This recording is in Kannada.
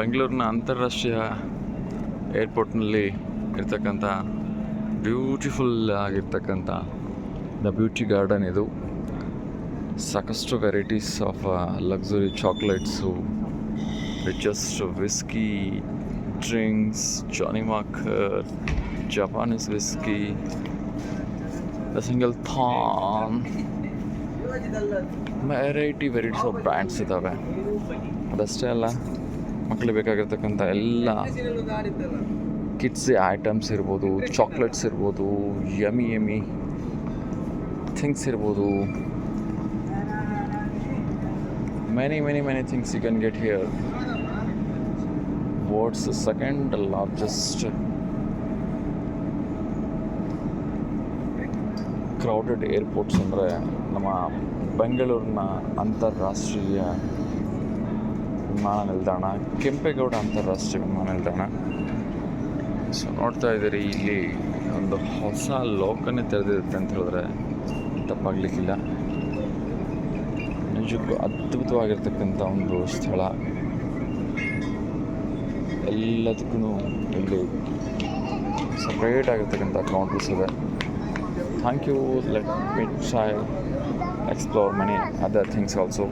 ಬೆಂಗಳೂರಿನ ಅಂತಾರಾಷ್ಟ್ರೀಯ ಏರ್ಪೋರ್ಟ್ನಲ್ಲಿ ಇರ್ತಕ್ಕಂಥ ಬ್ಯೂಟಿಫುಲ್ ಆಗಿರ್ತಕ್ಕಂಥ ದ ಬ್ಯೂಟಿ ಗಾರ್ಡನ್ ಇದು. ಸಾಕಷ್ಟು varieties of luxury chocolates, richest whisky, drinks, Johnnie Walker Japanese whisky, the Singleton. Variety varieties of brands ಇದ್ದಾವೆ ಅದಷ್ಟೇ ಅಲ್ಲ. ಮಕ್ಕಳಿಗೆ ಬೇಕಾಗಿರ್ತಕ್ಕಂಥ ಎಲ್ಲ ಕಿಡ್ಸ್ ಐಟಮ್ಸ್ ಇರ್ಬೋದು ಚಾಕ್ಲೇಟ್ಸ್ ಇರ್ಬೋದು ಯಮಿ ಯಮಿ ಥಿಂಗ್ಸ್ ಇರ್ಬೋದು. Many many many things you can get here what's second largest crowded airports ಅಂದರೆ ನಮ್ಮ ಬೆಂಗಳೂರಿನ ಅಂತಾರಾಷ್ಟ್ರೀಯ ವಿಮಾನ ನಿಲ್ದಾಣ ಕೆಂಪೇಗೌಡ ಅಂತಾರಾಷ್ಟ್ರೀಯ ವಿಮಾನ ನಿಲ್ದಾಣ ಸೊ ನೋಡ್ತಾ ಇದ್ದೀರಿ, ಇಲ್ಲಿ ಒಂದು ಹೊಸ ಲೋಕನೇ ತೆರೆದಿರುತ್ತೆ ಅಂತ ಹೇಳಿದ್ರೆ ತಪ್ಪಾಗಲಿಕ್ಕಿಲ್ಲ. ನಿಜಕ್ಕೂ ಅದ್ಭುತವಾಗಿರ್ತಕ್ಕಂಥ ಒಂದು ಸ್ಥಳ. ಎಲ್ಲದಕ್ಕೂ ಇಲ್ಲಿ ಸಪ್ರೇಟ್ ಆಗಿರ್ತಕ್ಕಂಥ ಕೌಂಟರ್ಸ್ ಇದೆ thank you let me try explore many other things also